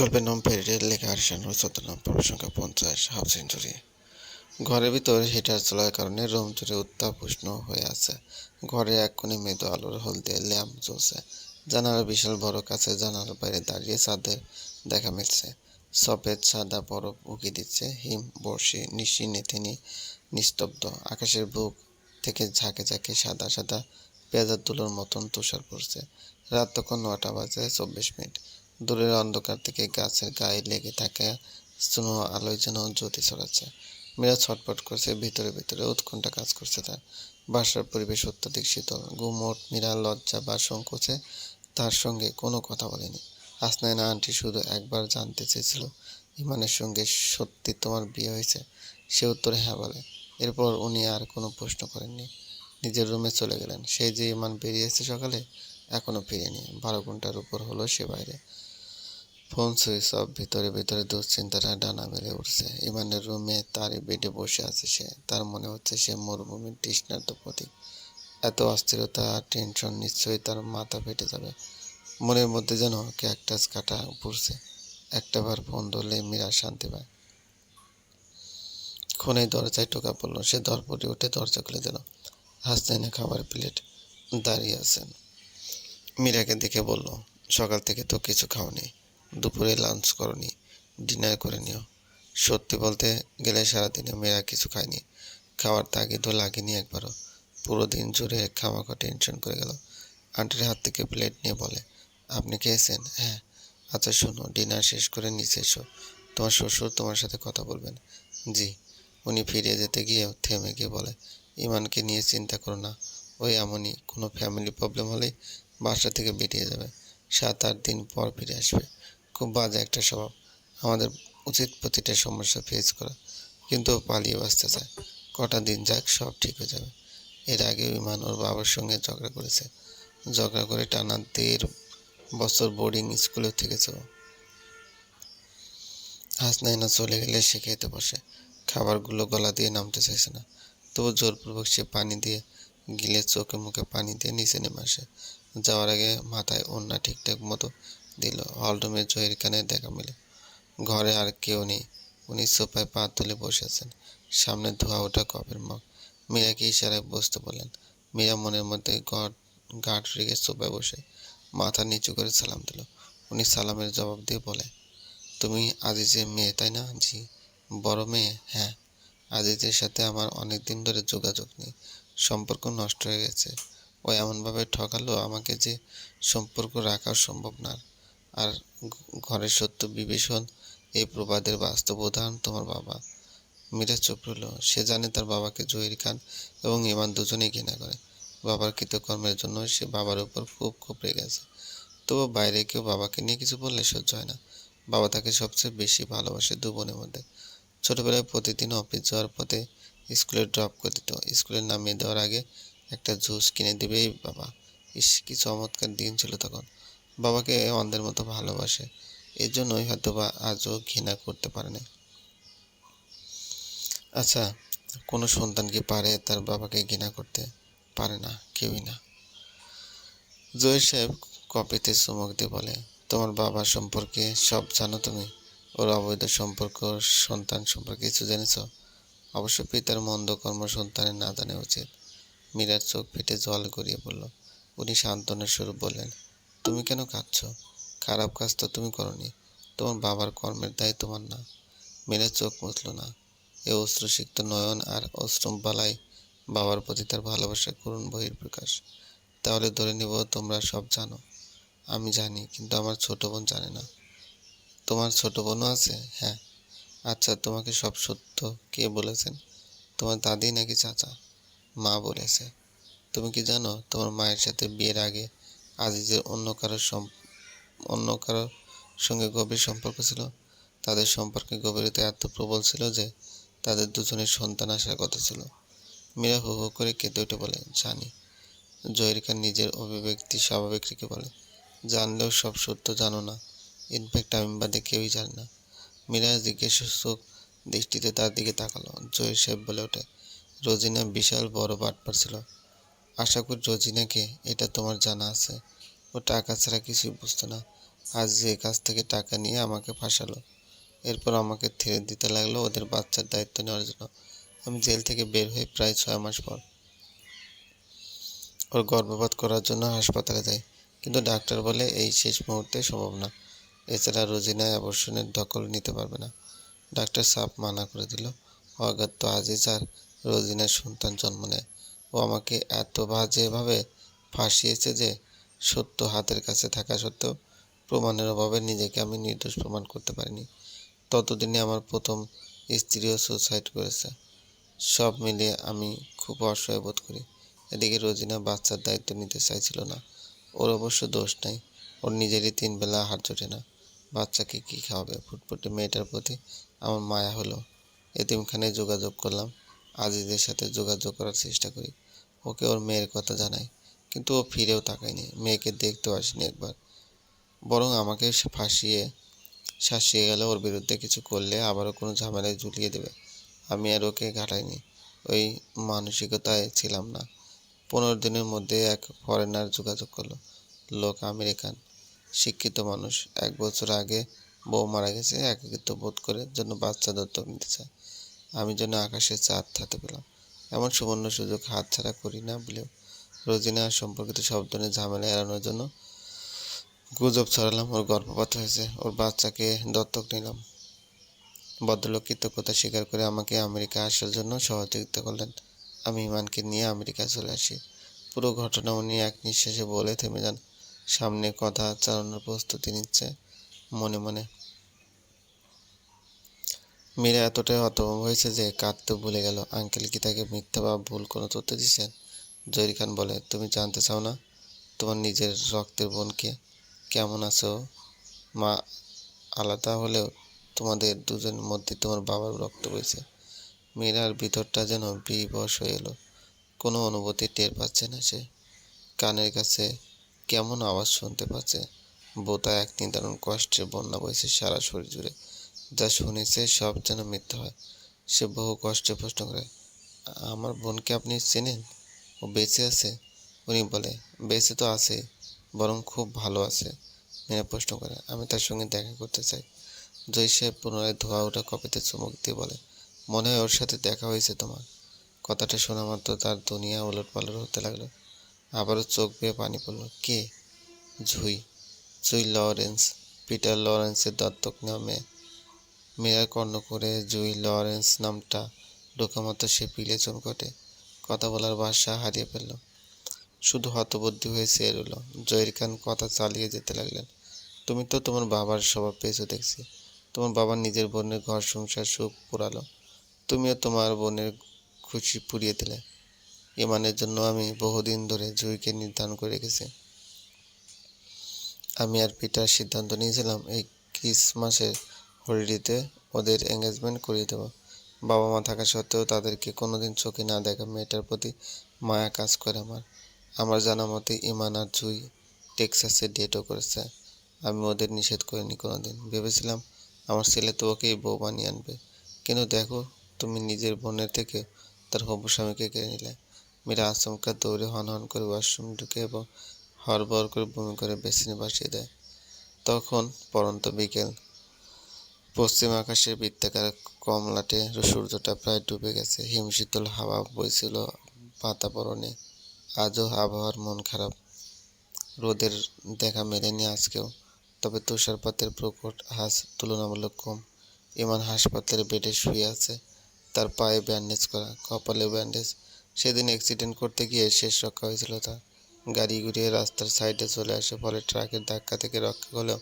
গল্পের নাম ফেরিটের লেখা আরিশান নাম পর্ব সংখ্যা পঞ্চাশ, হাফ সেঞ্চুরি। ঘরের ভিতর হিটার চলার কারণে রুম জুড়ে উত্তাপ উষ্ণ হয়ে আছে। ঘরে এক কোণে মৃদু আলোর হলদে ল্যাম্প জ্বলছে। জানালার বিশাল বড় কাছে জানালার বাইরে দাঁড়িয়ে চাঁদের দেখা মিলছে। সফেদ সাদা বরফ উকি দিচ্ছে, হিম বর্ষি নিশি নেথিনি নিস্তব্ধ। আকাশের বুক থেকে ঝাঁকে ঝাঁকে সাদা সাদা পেঁয়াজের তুলোর মতন তুষার পড়ছে। রাত তখন নটা বাজে চব্বিশ মিনিট। দূরের অন্ধকার থেকে গাছের গায়ে লেগে থাকা স্নো আলোয় যেন জ্যোতি ছড়াচ্ছে। মীরা ছটপট করছে, ভিতরে ভিতরে উৎকণ্ঠা কাজ করছে তার। বাসার পরিবেশ অত্যাধিক শীতল। গুমোট মীরা লজ্জা বা সংকোচে তার সঙ্গে কোনো কথা বলেনি। হাসনাইনা আন্টি শুধু একবার জানতে চেয়েছিল, ইমানের সঙ্গে সত্যি তোমার বিয়ে হয়েছে? সে উত্তরে হ্যাঁ বলে। এরপর উনি আর কোনো প্রশ্ন করেননি। নিজের রুমে চলে গেলেন। সেই যে ইমান বেরিয়েছে সকালে, এখনও ফিরেনি। বারো ঘণ্টার উপর হলো সে বাইরে। ফোন সুইচ অফ ভিতরে ভিতরে দুশ্চিন্তাটা ডানা মেরে উঠছে। ইমানের রুমে তারই বেডে বসে আছে সে। তার মনে হচ্ছে সে মরুভূমির তৃষ্ণার্ত প্রতীক। এত অস্থিরতা টেনশন নিশ্চয়ই তার মাথা ফেটে যাবে। মনের মধ্যে যেন ক্যাকটাস কাটা পড়ছে। একটাবার ফোন ধরলে মীরা শান্তি পায়। ক্ষণেই দরজায় টোকা পড়ল। সে দরপটে উঠে দরজা খুলে দিল। হাসনাইনে খাবার প্লেট। দাঁড়িয়ে আছেন। মীরাকে দেখে বলল, সকাল থেকে তো কিছু খাওনি। দুপুরে লাঞ্চ করনি ডিনার করে নিও। সত্যি বলতে গেলে সারাদিনে মেয়েরা কিছু খায়নি। খাওয়ার তাগিদও লাগেনি একবারও। পুরো দিন জুড়ে খামাখা টেনশন করে গেল। আন্টির হাত থেকে প্লেট নিয়ে বলে, আপনি খেয়েছেন? হ্যাঁ। আচ্ছা শোনো ডিনার শেষ করে নিচে এসো। তোমার শ্বশুর তোমার সাথে কথা বলবেন। জি। উনি ফিরে যেতে গিয়ে থেমে গিয়ে বলে, ইমানকে নিয়ে চিন্তা করো না। ওই এমনই, কোনো ফ্যামিলি প্রবলেম হলেই বাসা থেকে বেরিয়ে যাবে। সাত আট দিন পর ফিরে আসবে। খুব বাজে একটা স্বভাব। আমাদের উচিত প্রতিটা সমস্যা ফেস করা। কিন্তু পালিয়ে বাঁচতে চায়। কটা দিন যাক, সব ঠিক হয়ে যাবে। এর আগে ইমান ওর বাবার সঙ্গে ঝগড়া করেছে। ঝগড়া করে টানা দেড় বছর বোর্ডিং স্কুলে থেকেছে হাসনাইনা চলে গেলে সে খেতে বসে। খাবারগুলো গলা দিয়ে নামতে চাইছে না। তবু জোরপূর্বক সে পানি দিয়ে গিলে চোখে মুখে পানি দিয়ে নিচে নেমে আসে। যাওয়ার আগে মাথায় ওড়না ঠিকঠাক মতো দিল। হলরুমে জয়ের কানে দেখা মিলে। ঘরে আর কেউ নেই। উনি সোফায় পা তুলে বসে আছেন। সামনে ধোয়া ওঠা কপের মগ। মীরাকে ইশারায় বসতে বললেন, মীরা মনের মধ্যে গট গাঁট রেখে সোফায় বসে মাথা নিচু করে সালাম দিল। উনি সালামের জবাব দিয়ে বলে, তুমি আজিজের মেয়ে, তাই না? জি, বড় মেয়ে হ্যাঁ। আজিজের সাথে আমার অনেক দিন ধরে যোগাযোগ নেই। সম্পর্ক নষ্ট হয়ে গেছে। ও এমনভাবে ঠকালো আমাকে যে সম্পর্ক রাখা সম্ভব না আর ঘরের সত্য বিভীষণ, এই প্রবাদের বাস্তব উদাহরণ তোমার বাবা। মীরা চুপ রইল। সে জানে তার বাবাকে জহির খান এবং ইমান দুজনেই ঘৃণা করে। বাবার কৃতকর্মের জন্য সে বাবার উপর খুব খুব রেগে আছে তবু বাইরে কেউ বাবাকে নিয়ে কিছু বললে সহ্য হয় না। বাবা তাকে সবচেয়ে বেশি ভালোবাসে দু বোনের মধ্যে। ছোটবেলায় প্রতিদিন অফিস যাওয়ার পথে স্কুলে ড্রপ করে দিত। স্কুলে নামিয়ে দেওয়ার আগে একটা জুস কিনে দেবেই বাবা। ইস, কি চমৎকার দিন ছিল তখন। বাবাকে অন্ধের মতো ভালোবাসে। এই জন্যই হয়তো বা আজও ঘৃণা করতে পারে না আচ্ছা কোনো সন্তান কি পারে তার বাবাকে ঘৃণা করতে? পারে না, কেউই না। জহির সাহেব কপিতে চুমক দিয়ে বলে, তোমার বাবা সম্পর্কে সব জানো তুমি? ওর অবৈধ সম্পর্ক, সন্তান সম্পর্কে কিছু জেনেছ? অবশ্য পিতার মন্দ কর্ম সন্তানের না জানা উচিত। মীরার চোখ ফেটে জল গড়িয়ে পড়ল। উনি সান্ত্বনের স্বরূপ বললেন তুমি কেন কাঁদছ? খারাপ কাজ তো তুমি করনি। তোমার বাবার কর্মের দায় তোমার না। মীরা চোখ মুছল না। এ অশ্রুসিক্ত নয়ন আর অশ্রম বালাই বাবার প্রতি তার ভালোবাসা করুণ বহির প্রকাশ তাহলে ধরে নিব তোমরা সব জানো। আমি জানি, কিন্তু আমার ছোট বোন জানে না। তোমার ছোট বোনও আছে? হ্যাঁ। আচ্ছা তোমাকে সব সত্য কে বলেছেন? তোমার দাদি নাকি চাচা? মা বলেছে। তুমি কি জানো, তোমার মায়ের সাথে বিয়ের আগে আজিজের অন্য কারোর অন্য কারোর সঙ্গে গভীর সম্পর্ক ছিল। তাদের সম্পর্কে গভীরতা এত প্রবল ছিল যে তাদের দুজনের সন্তান আসার কথা ছিল। মীরা হু হু করে কেঁদে উঠে বলে, জানি। খান নিজের অভিব্যক্তি স্বাভাবিক রেখে বলে, জানলেও সব সত্য জানো না। ইনফ্যাক্ট আমি বাদে কেউই জানে না। মীরা জিজ্ঞাসক দৃষ্টিতে তার দিকে তাকালো। জহির সাহেব বলে ওঠে, রোজিনা বিশাল বড় বাটপার ছিল। আশা করি রোজিনাকে এটা তোমার জানা আছে। ও টাকা ছাড়া কিছুই বুঝতো না। আজিজের কাছ থেকে টাকা নিয়ে আমাকে ফাঁসালো, এরপর আমাকে ছেড়ে দিতে লাগল ওদের বাচ্চার দায়িত্ব নেওয়ার জন্য। আমি জেল থেকে বের হয়ে প্রায় ছয় মাস পর ওর গর্ভপাত করার জন্য হাসপাতালে যাই। কিন্তু ডাক্তার বলে এই শেষ মুহূর্তে সম্ভব না। এছাড়া রোজিনা অ্যাবর্শনের দখল নিতে পারবে না। ডাক্তার সাপ মানা করে দিল অগাত্য আজিজ আর রোজিনার সন্তান জন্ম নেয়। ও আমাকে এত বাজেভাবে ফাঁসিয়েছে যে সত্য হাতের কাছে থাকা সত্ত্বেও প্রমাণের অভাবে নিজেকে আমি নির্দোষ প্রমাণ করতে পারিনি। ততদিনে আমার প্রথম স্ত্রীও সুসাইড করেছে। সব মিলিয়ে আমি খুব অসহায় বোধ করি। এদিকে রোজিনা বাচ্চার দায়িত্ব নিতে চাইছিল না। ওর অবশ্য দোষ নাই। ওর নিজেরই তিন বেলা আহার জোটে না। বাচ্চাকে কী খাওয়াবে? ফুটফুটে মেয়েটার প্রতি আমার মায়া হলো। এতিমখানে যোগাযোগ করলাম। আজিজের সাথে যোগাযোগ করার চেষ্টা করি। ওকে ওর মেয়ের কথা জানায় কিন্তু ও ফিরেও তাকায়নি। মেয়েকে দেখতেও আসেনি একবার। বরং আমাকে ফাঁসিয়ে, শাসিয়ে গেল ওর বিরুদ্ধে। কিছু করলে আবারও কোনো ঝামেলায় ঝুলিয়ে দেবে। আমি আর ওকে ঘাটাইনি। ওই মানসিকতায় ছিলাম না। পনেরো দিনের মধ্যে এক ফরেনার যোগাযোগ করল। লোক আমেরিকান, শিক্ষিত মানুষ। এক বছর আগে বউ মারা গেছে। একাকিত্ব বোধ করে জন্য বাচ্চা দত্তক নিতে চায়। আমি যেন আকাশে চাঁদ থাকতে পেলাম। এমন সুবর্ণ সুযোগ হাতছাড়া করি না বলেও রোজিনা সম্পর্কিত সব ধরনের ঝামেলা এড়ানোর জন্য গুজব ছড়ালাম, ওর গর্ভপাত হয়েছে, ওর বাচ্চাকে দত্তক নিলাম। ভদ্রলোক কৃতজ্ঞতা স্বীকার করে আমাকে আমেরিকা আসার জন্য সহযোগিতা করলেন। আমি ইমানকে নিয়ে আমেরিকা চলে আসি। পুরো ঘটনা উনি এক নিঃশ্বাসে বলে থেমে যান। সামনে কথা চালানোর প্রস্তুতি নিচ্ছে মনে মনে। মীরা এতটাই হতভম্ব হয়েছে যে কাঁদতে ভুলে গেল। আঙ্কেল কি তাকে মিথ্যা বা ভুল কোনো তথ্য দিচ্ছেন জহির খান বলে, তুমি জানতে চাও না? তোমার নিজের রক্তের বোনকে কেমন আছো? মা আলাদা হলেও তোমাদের দুজনের মধ্যে তোমার বাবার রক্ত বইছে। মীরার ভিতরটা যেন বিবশ হয়ে এলো। কোনো অনুভূতি টের পাচ্ছে না সে। কানের কাছে কেমন আওয়াজ শুনতে পাচ্ছে। বোতা এক নিদারুণ কষ্টের বন্যা বইছে সারা শরীর জুড়ে। যা শুনেছে সব যেন মিথ্যা হয়। সে বহু কষ্টে প্রশ্ন করে, আমার বোনকে আপনি চেনেন? ও বেঁচে আছে? উনি বলে, বেঁচে তো আছে, বরং খুব ভালো আছে। মেয়েরা প্রশ্ন করে, আমি তার সঙ্গে দেখা করতে চাই। জয় সাহেব পুনরায় ধোয়া ওঠা কপিতে চুমুক দিয়ে বলে, মনে হয় ওর সাথে দেখা হয়েছে তোমার। কথাটা শোনা মাত্র তার দুনিয়া ওলট পালট হতে লাগল। আবারও চোখ বেয়ে পানি পড়ল, কে? জুই জুই লরেন্স, পিটার লরেন্সের দত্তক নেওয়া মেয়ে মেয়েরা কর্ণ করে জুই লরেন্স নামটা ঢোকামাত্র সে পিলে চমকটে। কথা বলার ভাষা হারিয়ে ফেলল। শুধু হতবুদ্ধি হয়ে চেয়ে রইল জয়ের খান কথা চালিয়ে যেতে লাগলেন। তুমি তো তোমার বাবার স্বভাব পেয়েছ দেখছি। তোমার বাবা নিজের বোনের ঘর, সংসার, সুখ পুরালো। তুমিও তোমার বোনের খুশি পুড়িয়ে দিলে। ইমানের জন্য আমি বহুদিন ধরে জুইকে নির্ধারণ করে রেখেছি। আমি আর পিটার সিদ্ধান্ত নিয়েছিলাম এই ক্রিসমাসের হলিডেতে ওদের এঙ্গেজমেন্ট করিয়ে দেবো। বাবা মা থাকা সত্ত্বেও তাদেরকে কোনোদিন চোখে না দেখা মেয়েটার প্রতি মায়া কাজ করে আমার। আমার জানা মতে ইমান আর জুই টেক্সাসে ডেটও করেছে। আমি ওদের নিষেধ করিনি কোনোদিন। ভেবেছিলাম আমার ছেলে তো ওকেই বউ বানিয়ে আনবে। কিন্তু দেখো, তুমি নিজের বোনের থেকে তার হবু স্বামীকে কেড়ে নিলে। মেয়েরা আচমকা দৌড়ে হন হন করে ওয়াশরুম ঢুকে এবং হরবর করে বমি করে বেসিনে বাসিয়ে দেয়। তখন পরন্ত বিকেল। পশ্চিম আকাশের বৃত্তাকার কমলাটে সূর্যটা প্রায় ডুবে গেছে। হিমশীতল হাওয়া বইছিল বাতাবরণে। আজও আবহাওয়ার মন খারাপ। রোদের দেখা মেলেনি আজকেও। তবে তুষারপাতের প্রকট আজ তুলনামূলক কম। ইমান হাসপাতালের বেডে শুয়ে আছে। তার পায়ে ব্যান্ডেজ করা, কপালে ব্যান্ডেজ। সেদিন অ্যাক্সিডেন্ট করতে গিয়ে শেষ রক্ষা হয়েছিল তার। গাড়ি ঘুরিয়ে রাস্তার সাইডে চলে আসে। ফলে ট্রাকের ধাক্কা থেকে রক্ষা হলেও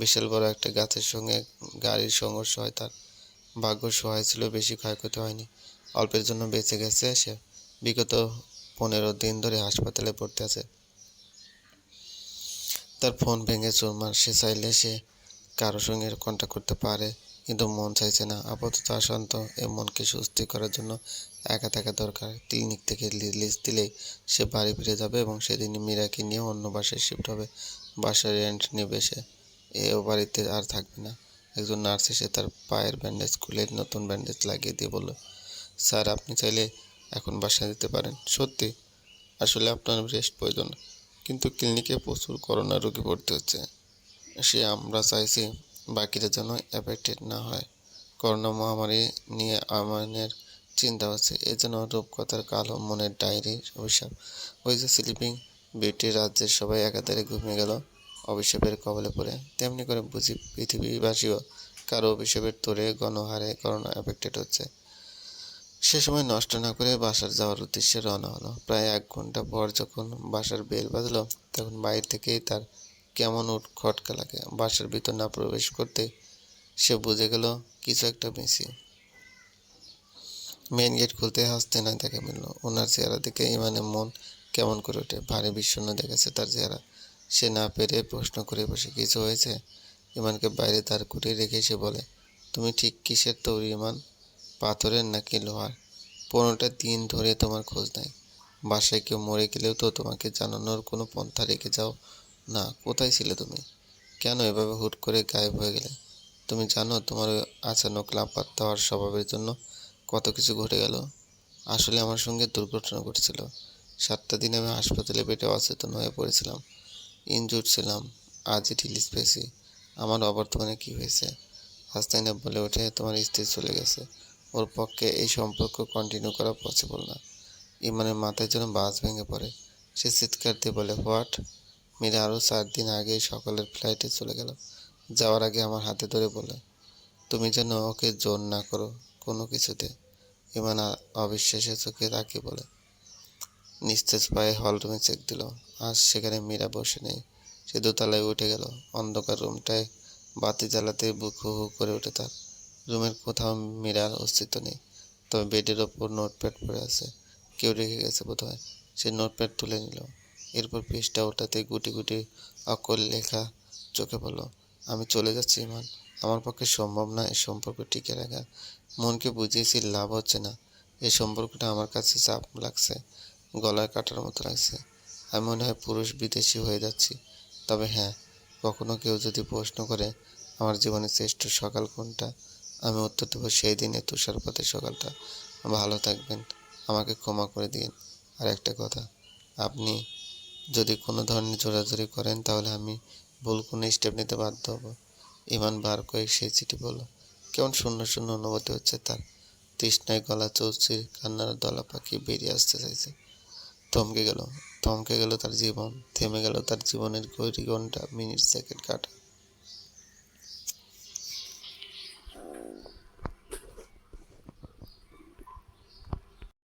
বিশাল বড় একটা গাছের সঙ্গে গাড়ির সংঘর্ষ হয়, তার ভাগ্য সহায় ছিল, বেশি ক্ষয়ক্ষতি হয়নি। অল্পের জন্য বেঁচে গেছে সে। বিগত পনেরো দিন ধরে হাসপাতালে ভর্তি আছে। তার ফোন ভেঙে চুরমার সে চাইলে সে কারোর সঙ্গে কন্ট্যাক্ট করতে পারে, কিন্তু মন চাইছে না। আপাতত অশান্ত এ মনকে সুস্থ করার জন্য একা থাকা দরকার। ক্লিনিক থেকে রিলিজ দিলেই সে বাড়ি ফিরে যাবে এবং সেদিন মীরাকে নিয়ে অন্য বাসায় শিফট হবে। বাসায় রেন্ট নেবে সে। এও বাড়িতে আর থাকবে না। একজন নার্স এসে তার পায়ের ব্যান্ডেজ খুলে নতুন ব্যান্ডেজ লাগিয়ে দিয়ে বলল, স্যার, আপনি চাইলে এখন বাসায় যেতে পারেন। সত্যি, আসলে আপনার রেস্ট প্রয়োজন কিন্তু ক্লিনিকে প্রচুর করোনা রোগী ভর্তি হচ্ছে। সে আমরা চাইছি বাকিরা যেন এফেক্টেড না হয়। করোনা মহামারী নিয়ে আমানের চিন্তা হচ্ছে। এজন্য রূপকথার কালো মনের ডায়েরির অভিশাপ ওই যে স্লিপিং বিউটি রাজ্যের সবাই একাধারে ঘুমিয়ে গেল। অভিশাপের কবলে পড়ে। তেমনি করে বুঝি পৃথিবীবাসীও কারও অভিশাপের তোরে গণহারে করোনা এফেক্টেড হচ্ছে। সে সময় নষ্ট না করে বাসার যাওয়ার উদ্দেশ্যে রওনা হলো। প্রায় এক ঘণ্টা পর যখন বাসার বেল বাজলো, তখন বাইরে থেকেই তার কেমন উঠ খটকা লাগে। বাসার ভিতর না প্রবেশ করতে সে বুঝে গেল, কিছু একটা মিসিং। মেন গেট খুলতে হাসতে না দেখা মিলল ওনার চেহারা দেখে ইমানের মন কেমন করে ওঠে। ভারী বিষণ্ণ দেখেছে তার চেহারা। সে না পেরে প্রশ্ন করে বসে কিছু হয়েছে? ইমানকে বাইরে দাঁড় করিয়ে রেখে সে বলে, তুমি ঠিক কিসের তৈরি ইমান? পাথরের নাকি লোহার? পনেরোটা দিন ধরে তোমার খোঁজ নাই। বাসায় কেউ মরে গেলেও তো তোমাকে জানানোর কোনো পন্থা রেখে যাও না। কোথায় ছিলে তুমি? কেন এভাবে হুট করে গায়েব হয়ে গেলে? তুমি জানো তোমার ওই আচানক লাপাত্তা হওয়ার স্বভাবের জন্য কত কিছু ঘটে গেল। আসলে আমার সঙ্গে দুর্ঘটনা ঘটেছিল। সাতটা দিন আমি হাসপাতালে পেটে অচেতন হয়ে পড়েছিলাম। ইনজুর ছিলাম, আজই রিলিজ পেয়েছি। আমার অবর্তমানে কি হয়েছে? হাসনাইনা বলে ওঠে, তোমার স্ত্রী চলে গেছে। ওর পক্ষে এই সম্পর্ক কন্টিনিউ করা পসিবল না। ইমানের মাথায় যেন বাস ভেঙে পড়ে। সে চিৎকার দিয়ে বলে, হোয়াট? মীরা আরও চার দিন আগেই সকালের ফ্লাইটে চলে গেল। যাওয়ার আগে আমার হাতে ধরে বলে, তুমি যেন ওকে জোর না করো কোনো কিছুতে। ইমান অবিশ্বাসে চোখে তাকিয়ে বলে নিস্তেজ পায়ে হলরুমে চেক দিল। আজ সেখানে মীরা বসে নেই। সে দোতলায় উঠে গেল। অন্ধকার রুমটায় বাতি জ্বালাতে বুক হু করে ওঠে তার। রুমের কোথাও মীরার অস্তিত্ব নেই। তবে বেডের ওপর নোটপ্যাড পড়ে আছে। কেউ রেখে গেছে বোধহয়। সে নোটপ্যাড তুলে নিল। এরপর পৃষ্ঠা ওঠাতে গুটি গুটি অক্ষর লেখা চোখে পড়ল। আমি চলে যাচ্ছি, ইমান। আমার পক্ষে সম্ভব না এই সম্পর্ক টিকে রাখা মনকে বুঝিয়েছি লাভ হচ্ছে না। এই সম্পর্কটা আমার কাছে চাপ লাগছে। গলায় কাটার মতো লাগছে। আমি মনে হয় পুরুষ বিদেশি হয়ে যাচ্ছি। তবে হ্যাঁ কখনো কেউ যদি প্রশ্ন করে, আমার জীবনের শ্রেষ্ঠ সকাল কোনটা? আমি উত্তর দেবো, সেই দিনে তুষারপাতের সকালটা। ভালো থাকবেন। আমাকে ক্ষমা করে দিন। আর একটা কথা, আপনি যদি কোনো ধরনের জোরাজুরি করেন, তাহলে আমি ভুল কোনো স্টেপ নিতে বাধ্য হব। ইমান বার কয়েক সেই চিঠি বলল কেমন শূন্য শূন্য অনুভূতি হচ্ছে তার। তৃষ্ণায় গলা চৌচির কান্নার দলা পাখি বেরিয়ে আসতে চাইছে। থমকে গেল। থমকে গেল তার জীবন, থেমে গেল তার জীবনের ঘড়ি ঘণ্টা, মিনিট, সেকেন্ড, কাটা।